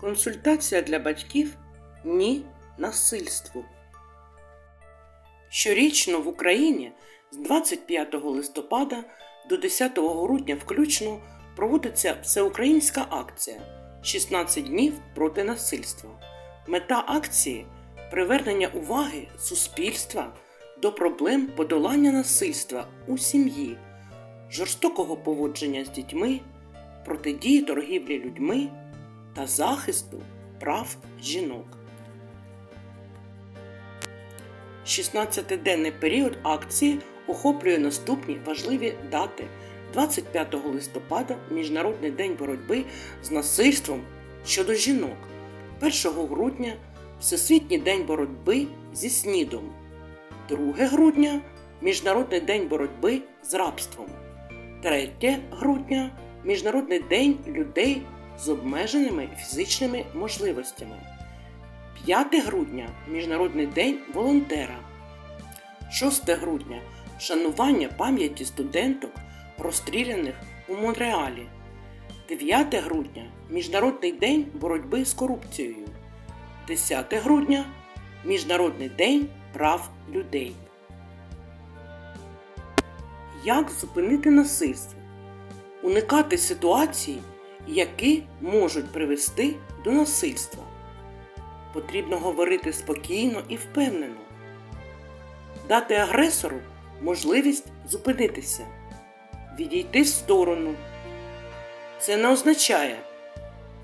Консультація для батьків ні насильству. Щорічно в Україні з 25 листопада до 10 грудня включно проводиться всеукраїнська акція 16 днів проти насильства. Мета акції привернення уваги суспільства до проблем подолання насильства у сім'ї, жорстокого поводження з дітьми, протидії торгівлі людьми та захисту прав жінок. 16-денний період акції охоплює наступні важливі дати. 25 листопада Міжнародний день боротьби з насильством щодо жінок. 1 грудня Всесвітній день боротьби зі снідом. 2 грудня Міжнародний день боротьби з рабством. 3 грудня Міжнародний день людей з обмеженими фізичними можливостями. 5 грудня Міжнародний день волонтера. 6 грудня вшанування пам'яті студенток, розстріляних у Монреалі. 9 грудня Міжнародний день боротьби з корупцією. 10 грудня Міжнародний день прав людей. Як зупинити насильство? Уникати ситуацій, які можуть привести до насильства. Потрібно говорити спокійно і впевнено. Дати агресору можливість зупинитися, відійти в сторону. Це не означає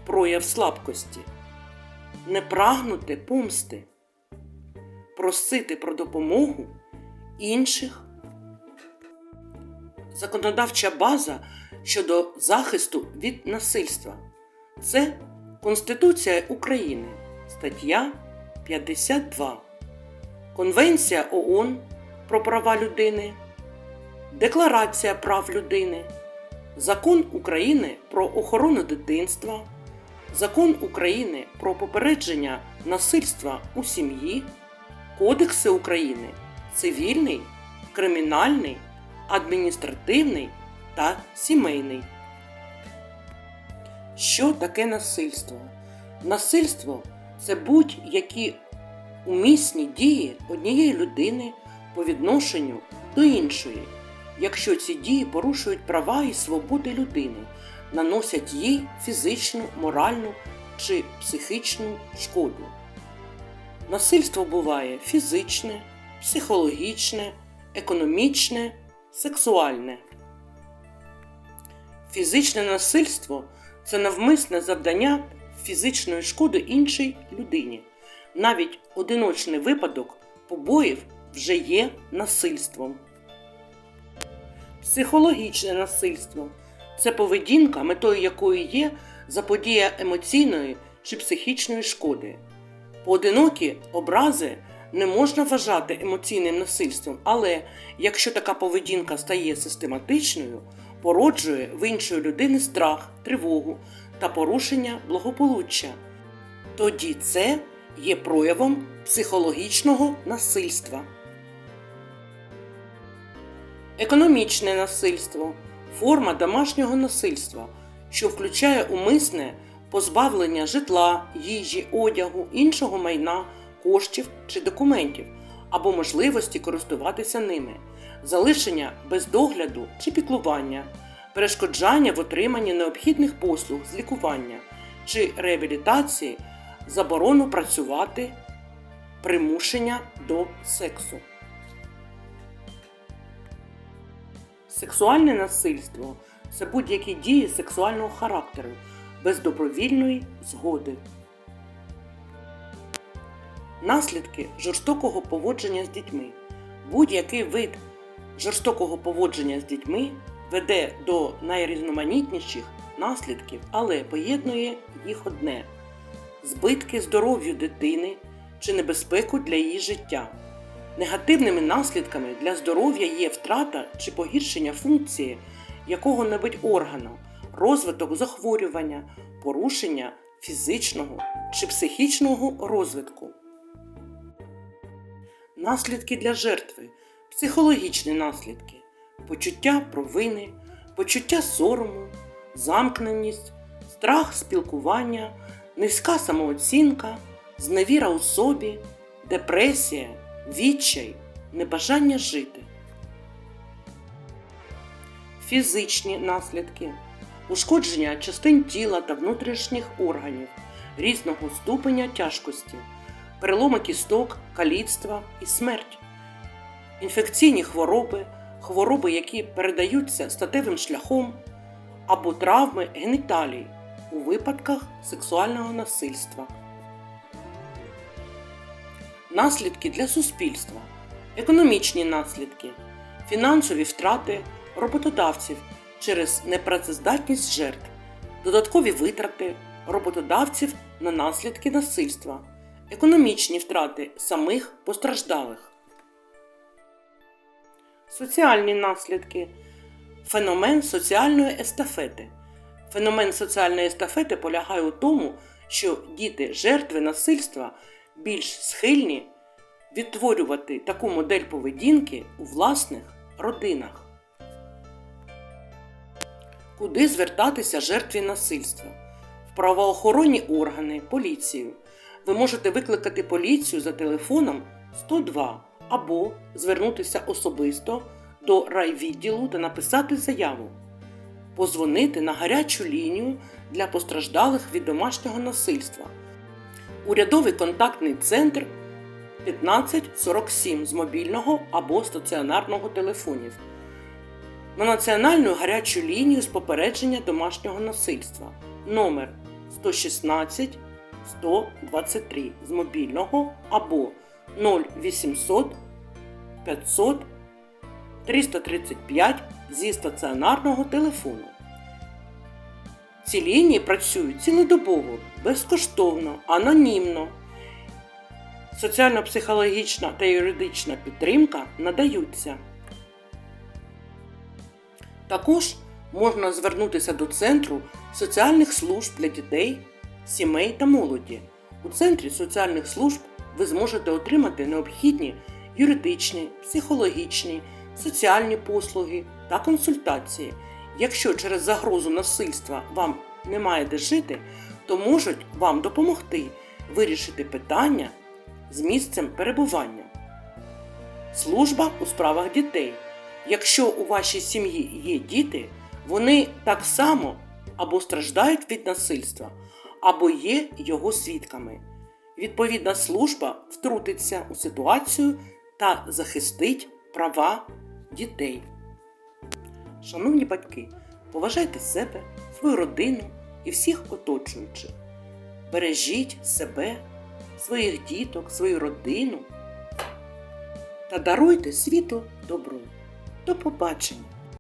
прояв слабкості, не прагнути помсти, просити про допомогу інших. Законодавча база щодо захисту від насильства. Це Конституція України, стаття 52, Конвенція ООН про права людини, Декларація прав людини, Закон України про охорону дитинства, Закон України про попередження насильства у сім'ї, Кодекси України, Цивільний, Кримінальний, Адміністративний та сімейний. Що таке насильство? Насильство це будь-які умісні дії однієї людини по відношенню до іншої, якщо ці дії порушують права і свободи людини, наносять їй фізичну, моральну чи психічну шкоду. Насильство буває фізичне, психологічне, економічне, сексуальне. Фізичне насильство це навмисне завдання фізичної шкоди іншій людині. Навіть одиночний випадок побоїв вже є насильством. Психологічне насильство це поведінка, метою якої є заподія емоційної чи психічної шкоди. Поодинокі образи не можна вважати емоційним насильством, але якщо така поведінка стає систематичною, породжує в іншої людини страх, тривогу та порушення благополуччя, тоді це є проявом психологічного насильства. Економічне насильство форма домашнього насильства, що включає умисне позбавлення житла, їжі, одягу, іншого майна, коштів чи документів або можливості користуватися ними, залишення без догляду чи піклування, перешкоджання в отриманні необхідних послуг з лікування чи реабілітації, заборону працювати, примушення до сексу. Сексуальне насильство це будь-які дії сексуального характеру без добровільної згоди. Наслідки жорстокого поводження з дітьми. Будь-який вид жорстокого поводження з дітьми веде до найрізноманітніших наслідків, але поєднує їх одне збитки здоров'ю дитини чи небезпеку для її життя. Негативними наслідками для здоров'я є втрата чи погіршення функції якого-небудь органу, розвиток захворювання, порушення фізичного чи психічного розвитку. Наслідки для жертви, психологічні наслідки, почуття провини, почуття сорому, замкненість, страх спілкування, низька самооцінка, зневіра у собі, депресія, відчай, небажання жити. Фізичні наслідки ушкодження частин тіла та внутрішніх органів різного ступеня тяжкості, переломи кісток, каліцтва і смерть, інфекційні хвороби, хвороби, які передаються статевим шляхом, або травми геніталій у випадках сексуального насильства. Наслідки для суспільства, економічні наслідки, фінансові втрати роботодавців через непрацездатність жертв, додаткові витрати роботодавців на наслідки насильства, економічні втрати самих постраждалих. Соціальні наслідки. Феномен соціальної естафети. Феномен соціальної естафети полягає у тому, що діти жертви насильства більш схильні відтворювати таку модель поведінки у власних родинах. Куди звертатися жертві насильства? В правоохоронні органи, поліцію. Ви можете викликати поліцію за телефоном 102 або звернутися особисто до райвідділу та написати заяву, позвонити на гарячу лінію для постраждалих від домашнього насильства. Урядовий контактний центр 1547 з мобільного або стаціонарного телефонів. На національну гарячу лінію з попередження домашнього насильства номер 116 123 з мобільного або 0800 500 335 зі стаціонарного телефону. Ці лінії працюють цілодобово, безкоштовно, анонімно. Соціально-психологічна та юридична підтримка надаються. Також можна звернутися до Центру соціальних служб для дітей, сімей та молоді. У Центрі соціальних служб ви зможете отримати необхідні юридичні, психологічні, соціальні послуги та консультації. Якщо через загрозу насильства вам немає де жити, то можуть вам допомогти вирішити питання з місцем перебування. Служба у справах дітей. Якщо у вашій сім'ї є діти, вони так само або страждають від насильства, або є його свідками. Відповідна служба втрутиться у ситуацію та захистить права дітей. Шановні батьки, поважайте себе, свою родину і всіх оточуючих. Бережіть себе, своїх діток, свою родину та даруйте світу добро. До побачення!